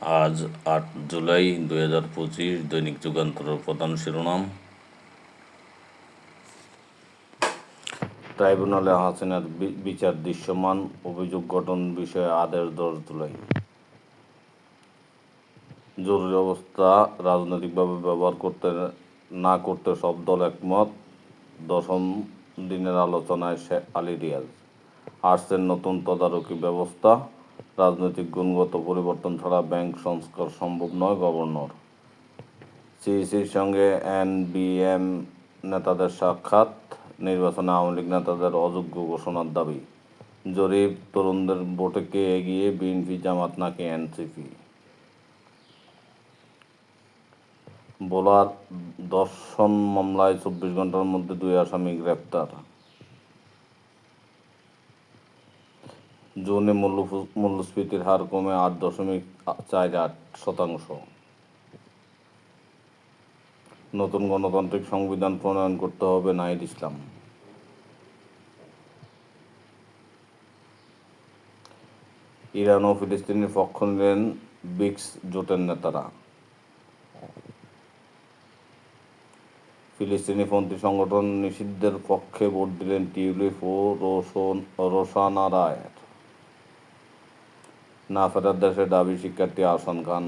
আজ আট জুলাই দুই হাজার পঁচিশ দৈনিক যুগান্তরের প্রধান শিরোনাম। ট্রাইব্যুনালে হাসিনার বিচার দৃশ্যমান অভিযোগ গঠন বিষয়ে আদেশ দশ জুলাই। জরুরি অবস্থা, রাজনৈতিকভাবে ব্যবহার করতে না করতে সব দল একমত। দশম দিনের আলোচনায় শেখ আলী রিয়াজ। আসছেন নতুন তদারকি ব্যবস্থা। রাজনৈতিক গুণগত পরিবর্তন ছাড়া ব্যাংক সংস্কার সম্ভব নয়, গভর্নর। সিইসির সঙ্গে এনবিএম নেতাদের সাক্ষাৎ, নির্বাচনে আওয়ামী লীগ নেতাদের অযোগ্য ঘোষণার দাবি। জরিপ, তরুণদের ভোটে কে এগিয়ে বিএনপি, জামাত নাকি এনসিপি? বোলার দর্শন মামলায় চব্বিশ ঘণ্টার মধ্যে দুই আসামি গ্রেপ্তার। জুনে মূল্য মূল্যস্ফীতির হার কমে আট দশমিক চার আট শতাংশ। নতুন গণতান্ত্রিক সংবিধান প্রণয়ন করতে হবে নাহিদ ইসলাম। ইরান ও ফিলিস্তিনের পক্ষ নিলেন ব্রিক্স জোটের নেতারা। ফিলিস্তিনিপন্থী সংগঠন নিষিদ্ধের পক্ষে ভোট দিলেন টিউলিপ ও রোশন রোশানা রায়। না ফেরার দাবি শিক্ষার্থী আহসান খান।